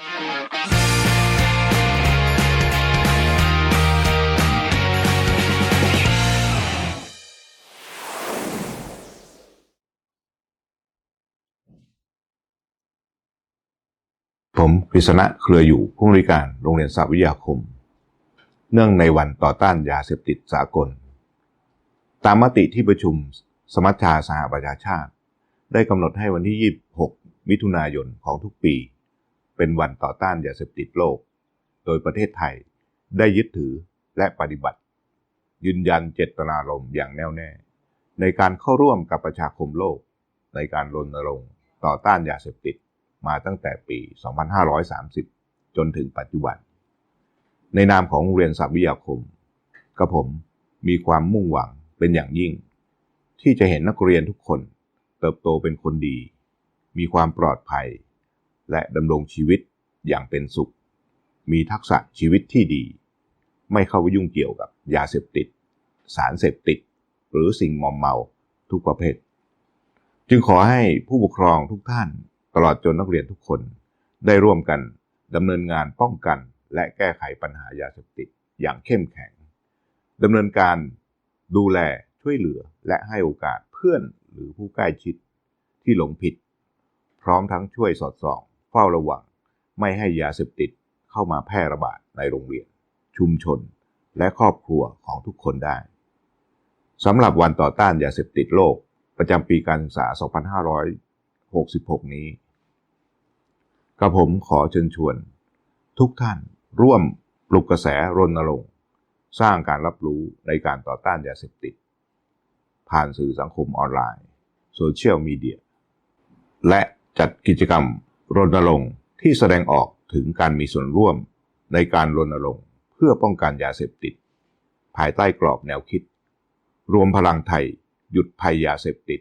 ผมกฤษณะเครืออยู่ผู้อำนวยการโรงเรียนสาวิทยาคม เนื่องในวันต่อต้านยาเสพติดสากล ตามมติที่ประชุมสมัชชาสหประชาชาติ ได้กำหนดให้วันที่ 26 มิถุนายนของทุกปี เป็นวันต่อต้านยาเสพติดโลก โดยประเทศไทยได้ยึดถือและปฏิบัติ ยืนยันเจตนารมณ์อย่างแน่วแน่ ในการเข้าร่วมกับประชาคมโลก ในการรณรงค์ต่อต้านยาเสพติดมาตั้งแต่ปี 2530 จนถึงปัจจุบัน ในนามของโรงเรียนสามวิทยาคมกระผมมีความมุ่งหวังเป็นอย่างยิ่ง ที่จะเห็นนักเรียนทุกคนเติบโตเป็นคนดี มีความปลอดภัย และดำรงชีวิตอย่างเป็นสุข มีทักษะชีวิตที่ดี ไม่เข้าไปยุ่งเกี่ยวกับยาเสพติด สารเสพติด หรือสิ่งมอมเมาทุกประเภท จึงขอให้ผู้ปกครองทุกท่าน ตลอดจนนักเรียนทุกคน ได้ร่วมกันดำเนินงานป้องกัน และแก้ไขปัญหายาเสพติดอย่างเข้มแข็งดำเนินการดูแลช่วยเหลือและให้โอกาสเพื่อนหรือผู้ใกล้ชิดที่หลงผิด พร้อมทั้งช่วยสอดส่อง เฝ้าระวัง ไม่ให้ยาเสพติดเข้ามาแพร่ระบาดในโรงเรียน ชุมชน และครอบครัวของทุกคนได้สำหรับวันต่อต้านยาเสพติดโลกประจำปีการศึกษา 2566 นี้กระผมขอเชิญชวน ทุกท่านร่วมปลุกกระแสรณรงค์ สร้างการรับรู้ในการต่อต้านยาเสพติด ผ่านสื่อสังคมออนไลน์ โซเชียลมีเดีย และจัดกิจกรรม รณรงค์ที่แสดงออกถึงการมีส่วนร่วมในการรณรงค์เพื่อป้องกันยาเสพติด ภายใต้กรอบแนวคิด รวมพลังไทย หยุดภัยยาเสพติด